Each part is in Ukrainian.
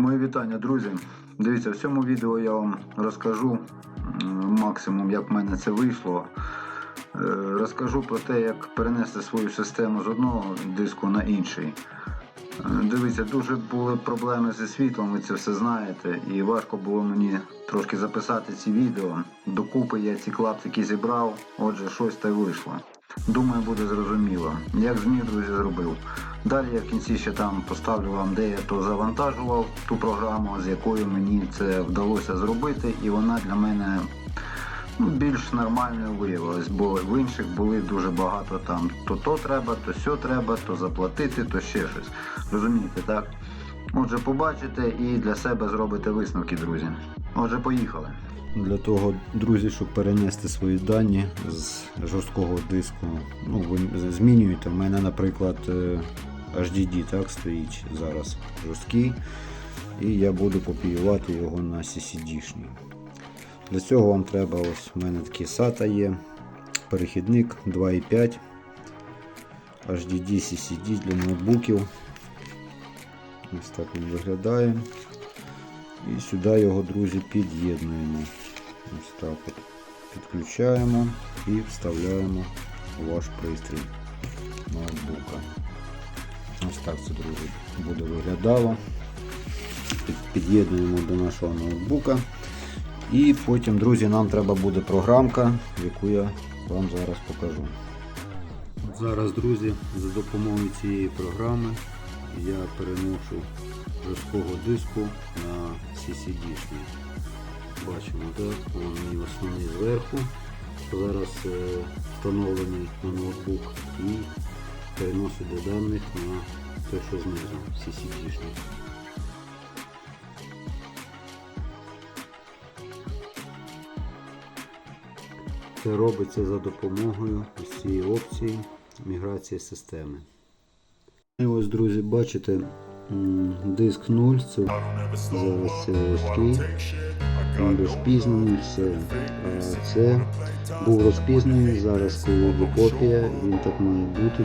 Мої вітання, друзі. Дивіться, в цьому відео я вам розкажу максимум, як в мене це вийшло. Е, Розкажу про те, як перенести свою систему з одного диску на інший. Е, Дивіться, дуже були проблеми зі світлом, ви це все знаєте, і важко було мені трошки записати ці відео. Докупи я ці клаптики зібрав, отже, щось та й вийшло. Думаю, буде зрозуміло. Як зміг, друзі, зробив. Далі я в кінці ще там поставлю вам, де я то завантажував ту програму, з якою мені це вдалося зробити, і вона для мене більш нормальною виявилась, бо в інших були дуже багато там то то треба, то сьо треба, то заплатити, то ще щось. Розумієте, так? Отже, побачите і для себе зробите висновки, друзі. Отже, поїхали. Для того, друзі, щоб перенести свої дані з жорсткого диску, ну, ви змінюєте. У мене, наприклад, е, HDD так, стоїть зараз жорсткий, і я буду копіювати його на CCD-шний. Для цього вам треба ось у мене такий SATA є, перехідник 2.5, HDD CCD для ноутбуків. Ось так він виглядає. І сюди його, друзі, під'єднуємо. Ось так от. Підключаємо і вставляємо у ваш пристрій ноутбука. Ось так це, друзі, буде виглядало. Під'єднуємо до нашого ноутбука. І потім, друзі, нам треба буде програмка, яку я вам зараз покажу. Зараз, друзі, за допомогою цієї програми я переношу жорсткого диску на CCD. Бачимо, так, вон мій основний зверху. Зараз е, встановлений на ноутбук і переносить до даних на те, що знизу CCD. Це робиться за допомогою цієї опції міграції системи. І ось, друзі, бачите, диск 0, це зараз це він розпізнаний, все. А це був розпізнаний, зараз коли копія, він так має бути,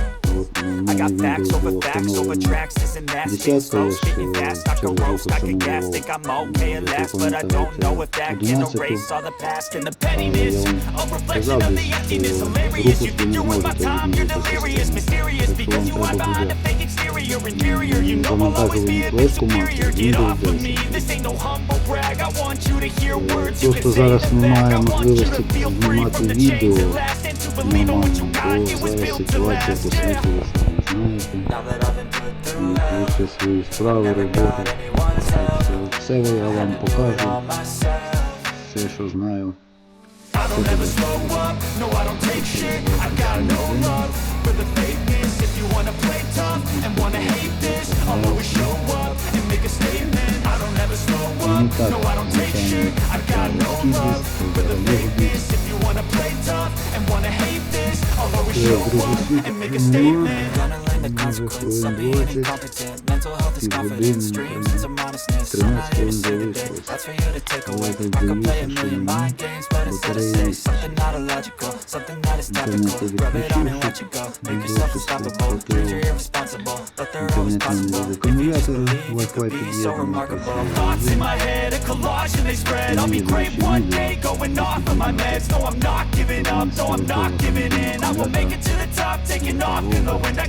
I got facts over facts over tracks, isn't that shit slow? Spitting fast, I can roast, I can gas, think I'm okay at last, but I don't know if that can erase all the past and the pettiness. A reflection of the emptiness, hilarious. You think you're worth my time, you're delirious, mysterious, because you are behind a fake exterior, interior. You know I'll always be a bit superior. Get off of me, this ain't no humble brag. I want you to hear words, you can say in back. I want you to feel free from the chains at last believe in what you нормально, got. бо It was зараз built to ситуація last. по Yeah. світу, ви самі знаєте. Now that I've been put through І hell, лише свої справи, роботи. anyone's help. Все я вам покажу, On myself. все, що знаю. I don't ever slow up, no I don't take shit I got no love for the fakeness If you wanna play tough and wanna hate this I'll always show up and make a statement I don't ever slow Мені up, так, no I don't take shit звичайно, I got no жорсткий love диск, for the взагалі fakeness and wanna hate this I'll always show up and make a statement. Gonna learn the Може, consequence of хвилин being 20, incompetent Mental health is confidence, півгодини, dreams and some honestness I'm 13 not here to хвилин save the day залишилось. That's for you to take Але away так I could play a дивіться, що million мені mind games But instead of say батареї something not illogical Something that is інтернету topical Rub it on and watch відключивши, it go Make не yourself довше unstoppable стати Cause you're irresponsible But they're always Інтернет не possible буде If you just акумулятора, believe you Wi-Fi could be so під'єднаний, remarkable так що Thoughts in my head, a collage and they spread I'll be great one day, going off of my meds No, I'm not giving up, no, I'm not giving in I will make it to the top, taking off in the wind I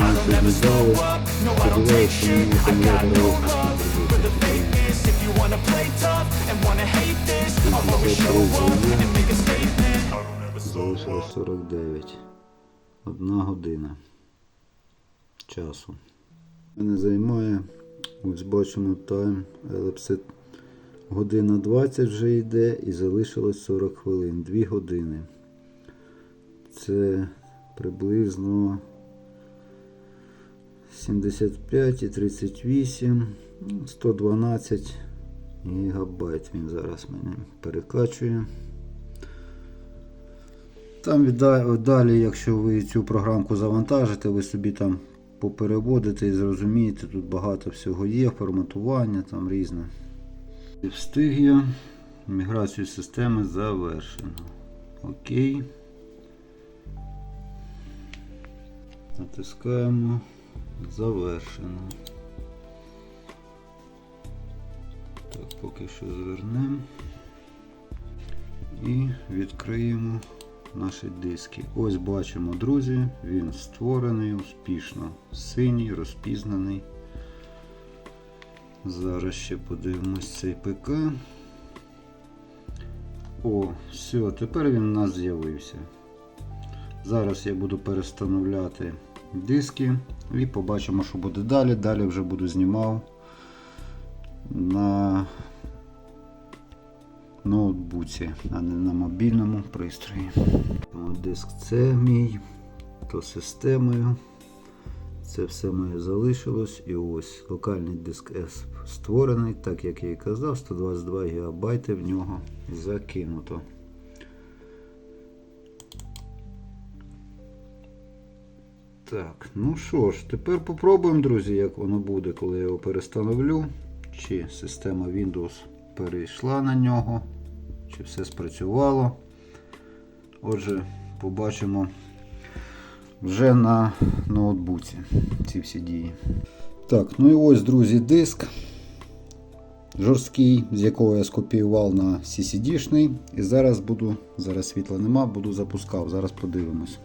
And make a statement які ми сьогодні дали. Сподіваюся, що мені make a statement. Залишилось 49. Одна година часу. Мене займає, ось бачимо тайм, елепсит. Година 20 вже йде і залишилось 40 хвилин. 2 години. Це приблизно 75 і 38, 112 гігабайт він зараз мене перекачує. Там далі, якщо ви цю програмку завантажите, ви собі там попереводите і зрозумієте, тут багато всього є, форматування там різне. Встиг я. Міграцію системи завершено. Окей. Натискаємо. Завершено. Так, поки що звернемо. І відкриємо наші диски. Ось бачимо, друзі, він створений успішно. Синій, розпізнаний. Зараз ще подивимось цей ПК. О, все, тепер він у нас з'явився. Зараз я буду перестановляти диски і побачимо, що буде далі. Далі вже буду знімав на ноутбуці, а не на мобільному пристрої. Диск це мій, то системою. Це все моє залишилось. І ось локальний диск S створений, так як я і казав, 122 ГБ в нього закинуто. Так, ну що ж, тепер попробуємо, друзі, як воно буде, коли я його перестановлю. Чи система Windows перейшла на нього, чи все спрацювало. Отже, побачимо вже на ноутбуці ці всі дії. Так, ну і ось, друзі, диск жорсткий, з якого я скопіював на CCD-шний. І зараз буду, зараз світла нема, буду запускав, зараз подивимось.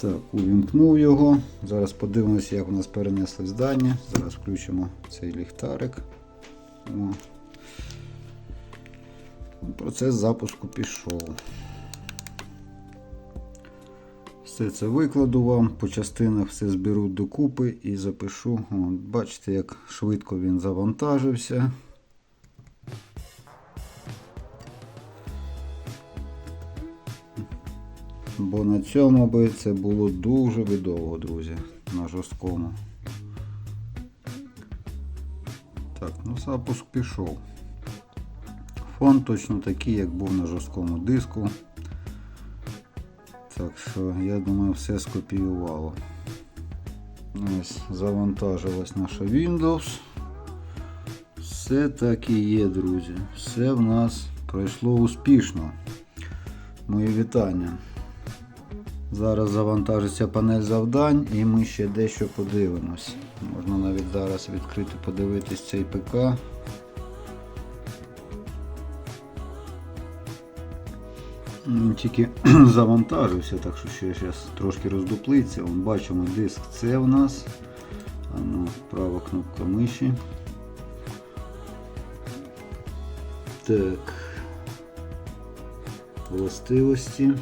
Так, увімкнув його. Зараз подивимося, як у нас перенесли дані. Зараз включимо цей ліхтарик. О. Процес запуску пішов. Все це викладу вам, по частинах все зберу докупи і запишу. О, бачите, як швидко він завантажився. Бо на цьому би це було дуже довго, друзі, на жорсткому. Так, ну запуск пішов. Фон точно такий, як був на жорсткому диску. Так що, я думаю, все скопіювало. Ось, завантажилась наша Windows. Все так і є, друзі. Все в нас пройшло успішно. Мої вітання. Зараз завантажиться панель завдань і ми ще дещо подивимось. Можна навіть зараз відкрити, подивитись цей ПК. Він тільки завантажився, так що ще зараз трошки роздуплиться. Вон бачимо диск це в нас. А ну, права кнопка миші. Так. Властивості.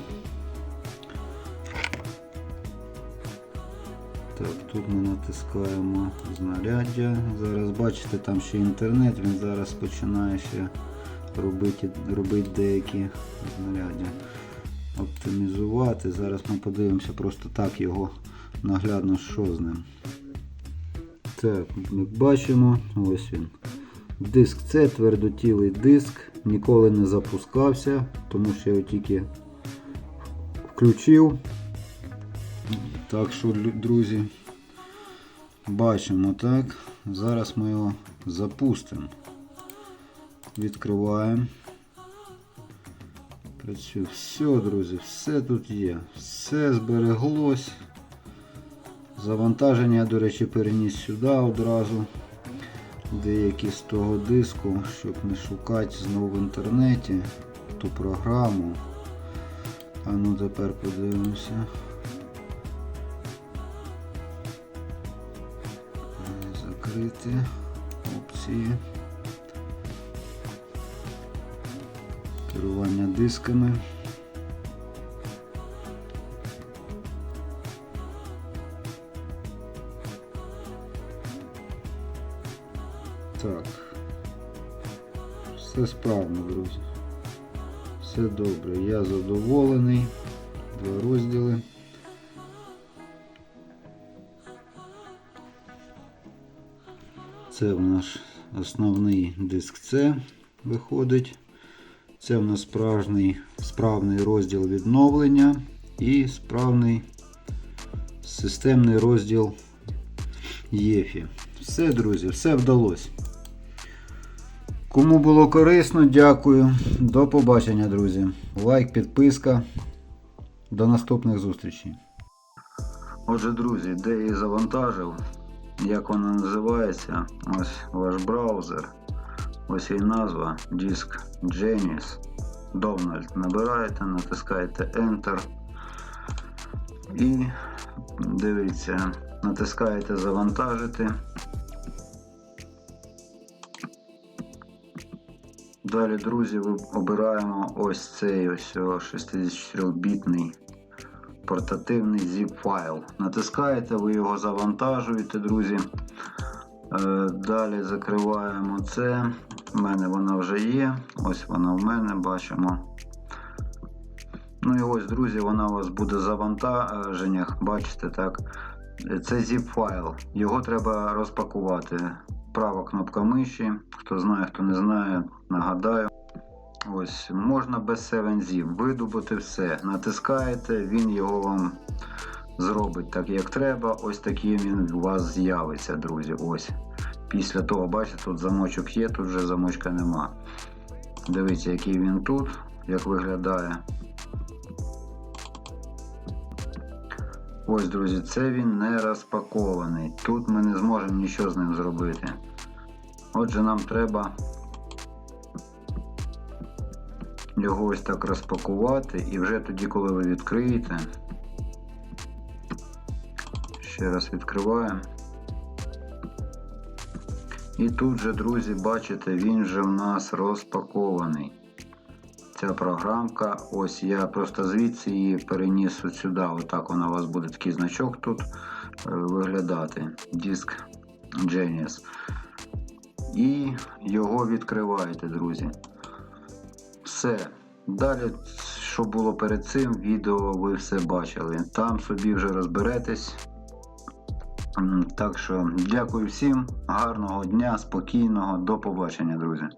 Так, тут ми натискаємо знаряддя. Зараз бачите, там ще інтернет, він зараз починає ще робити, робити деякі знаряддя. Оптимізувати. Зараз ми подивимося просто так його наглядно, що з ним. Так, ми бачимо, ось він. Диск це твердотілий диск, ніколи не запускався, тому що я його тільки включив. Так що, друзі, бачимо так. Зараз ми його запустимо. Відкриваємо. Працює. Все, друзі, все тут є. Все збереглось. Завантаження, до речі, переніс сюди одразу. Деякі з того диску, щоб не шукати знову в інтернеті ту програму. А ну тепер подивимося. Закрити опції. Керування дисками. Так. Все справно, друзі. Все добре. Я задоволений. Два розділи. Це в наш основний диск С виходить. Це в нас справжній, справний розділ відновлення і справний системний розділ ЄФІ. Все, друзі, все вдалося. Кому було корисно, дякую. До побачення, друзі. Лайк, підписка. До наступних зустрічей. Отже, друзі, де її завантажив, як вона називається, ось ваш браузер, ось її назва, диск Genius. Donald набираєте, натискаєте Enter. І дивіться, натискаєте завантажити. Далі, друзі, обираємо ось цей ось 64-бітний портативний zip файл. Натискаєте, ви його завантажуєте, друзі. Е, Далі закриваємо це. У мене вона вже є. Ось вона в мене, бачимо. Ну і ось, друзі, вона у вас буде в завантаженнях. Бачите, так? Це zip файл. Його треба розпакувати. Права кнопка миші. Хто знає, хто не знає, нагадаю. Ось, можна без 7zip видобути все. Натискаєте, він його вам зробить так, як треба. Ось такий він у вас з'явиться, друзі. Ось. Після того, бачите, тут замочок є, тут вже замочка нема. Дивіться, який він тут, як виглядає. Ось, друзі, це він не розпакований. Тут ми не зможемо нічого з ним зробити. Отже, нам треба його ось так розпакувати і вже тоді, коли ви відкриєте, ще раз відкриваємо. І тут же, друзі, бачите, він вже в нас розпакований. Ця програмка, ось я просто звідси її переніс от сюди. Отак вона у вас буде такий значок тут е, виглядати. Диск Genius. І його відкриваєте, друзі. Все. Далі, що було перед цим, відео ви все бачили. Там собі вже розберетесь. Так що дякую всім, гарного дня, спокійного, до побачення, друзі.